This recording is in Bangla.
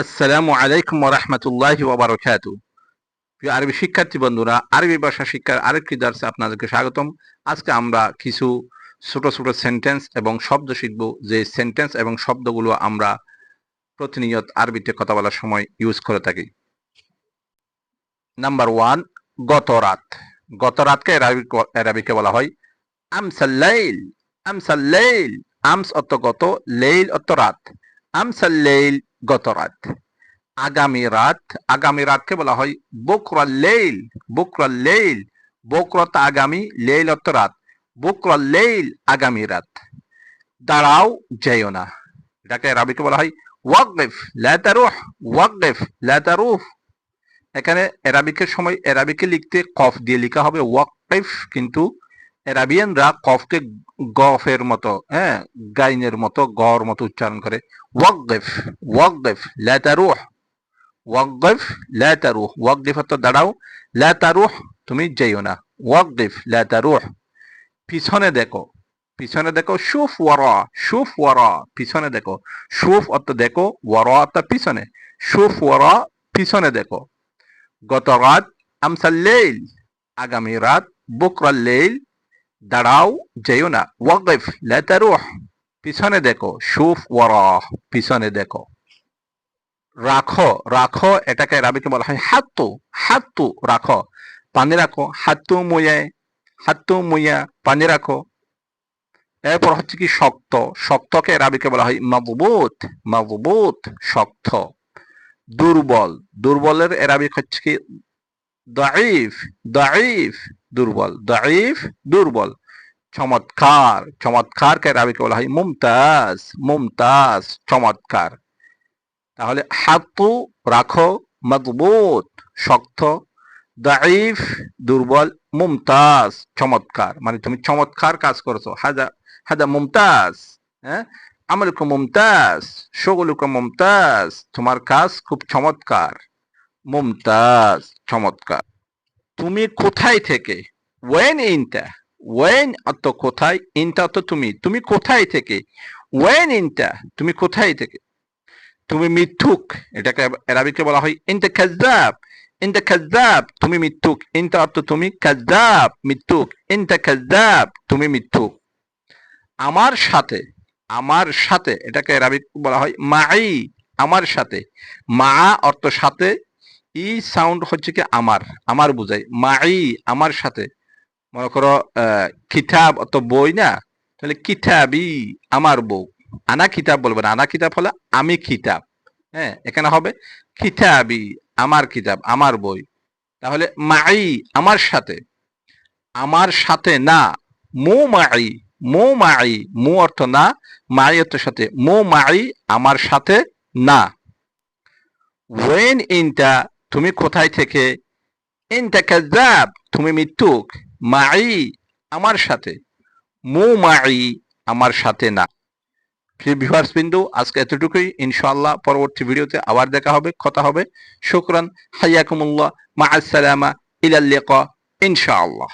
আসসালামু আলাইকুম রহমতুল্লাহ ওবরাকাতু প্রিয় আরবি শিক্ষার্থী বন্ধুরা, আরবি ভাষা শিক্ষার আরেকটি দার্সে আপনাদেরকে স্বাগতম। আজকে আমরা কিছু ছোট ছোট সেন্টেন্স এবং শব্দ শিখব। যে সেন্টেন্স এবং শব্দগুলো আমরা প্রতিনিয়ত আরবিতে কথা বলার সময় ইউজ করে থাকি। নাম্বার ওয়ান গত রাত গত রাতকে এরাবিকে বলা হয় আমসাল্লাইল আমসাল্লাইল আমস অত গত, লেইল অত রাত। আমসাল্লাইল গত রাত। আগামী রাত, আগামী রাতকে বলা হয় বকরা লেইল বকরা লেইল, বকরত আগামী লেইল অত রাত, বকরা লেইল আগামী রাত। দাঁড়াও যেও না। এটাকে রাবিকে বলা হয় ওয়াকগিফ লা তারুহ ওয়াকগিফ লা তারুহ। এখানে এরাবিকের সময় এরাবিকে লিখতে কফ দিয়ে লেখা হবে ওয়াকগিফ কিন্তু এরাবিয়ানরা কফকে গফের মতো হ্যাঁ গাইনের মতো গর মতো উচ্চারণ করে। ওয়াকগিফ ওয়াকগিফ লা তারুহ ওয়াকগিফ লা তারুহ ওয়াকগিফ অর্থ দাঁড়াও লা তারুহ তুমি যেও না। ওয়াকগিফ লা তারুহ পিছনে দেখো পিছনে দেখো সুফ ওয়ারা সুফ ওয়ারা, পিছনে দেখো। সুফ অর্থ দেখো, ওয়ারা অর্থ পিছনে। সুফ ওয়ারা পিছনে দেখো। গত রাত আমসাল লেইল, আগামী রাত বুকরা লেইল দাঁড়াও, যেও না। ওয়াকফ লা তারুহ পিছনে দেখো, সুফ ওয়ারা। পিছনে দেখো। রাখো রাখো, এটাকে রাবিকে বলা হয়? হাত্তু হাত্তু রাখো। পানি রাখো, হাত্তু মুয়ে, হাত্তু মুয়া, পানি রাখো। এরপর হচ্ছে কি শক্ত। শক্তকে রাবিকে বলা হয়? মজবুত মজবুত শক্ত। দুর্বল। দুর্বলের এরাবিক হচ্ছে কি? দাইফ দাইফ দুর্বল দাইফ দুর্বল। চমৎকার চমৎকারকে রাবিকে বলা হয়? মুমতাজ মুমতাজ, চমৎকার। তাহলে হাতু রাখো, মজবুত, শক্ত। দাইফ দুর্বল, মুমতাজ, চমৎকার। মানে তুমি চমৎকার কাজ করছ। হাজা হাজা মুমতাজ হ্যাঁ? আমলুক মুমতাজ, শগুলুক মুমতাজ, তোমার কাজ খুব চমৎকার। মুমতাজ চমৎকার। তুমি কোথায় থেকে? ওয়েন ইনটা ওয়েন অত কোথায়? ইনটা অত তুমি। তুমি কোথায় থেকে? ওয়েন ইনটা তুমি কোথায় থেকে? তুমি মিথ্যুক, এটাকে এরাবিকে বলা হয় ইনটা কাজ্জাব ইনটা কাজ্জাব তুমি মিথ্যুক। ইনটা অর্থ তুমি কাজ্জাব মিথ্যুক। ইনটা কাজ্জাব তুমি মিথ্যুক। আমার সাথে আমার সাথে, এটাকে এরাবিক বলা হয় মাই আমার সাথে। মা অর্থ সাথে ই সাউন্ড হচ্ছে কি আমার আমার বুঝাই। মাই, আমার সাথে। মনে করো কিতাব অত বই না, তাহলে কিতাবই আমার বউ। আনা কিতাব বলবে না। আনা কিতাব হলে আমি কিতাব। হ্যাঁ এখানে হবে কিতাবি, আমার কিতাব, আমার বই। তাহলে মাই, আমার সাথে। আমার সাথে না, মো মাই মো মাই, মো অর্থ না, মাই অর্থ সাথে। মো মাই, আমার সাথে না। ওয়েন ইনটা তুমি কোথায় থেকে? তুমি মিথ্যুক। মাই আমার সাথে। মো মাই আমার সাথে না। প্রিয় ভিভার্স বিন্দু, আজকে এতটুকুই। ইনশাল্লাহ পরবর্তী ভিডিওতে আবার দেখা হবে, কথা হবে। শুকরান, হাইয়াকুমুল্লাহ। মা আসসালামা ইলাল লিকা ইনশাআল্লাহ।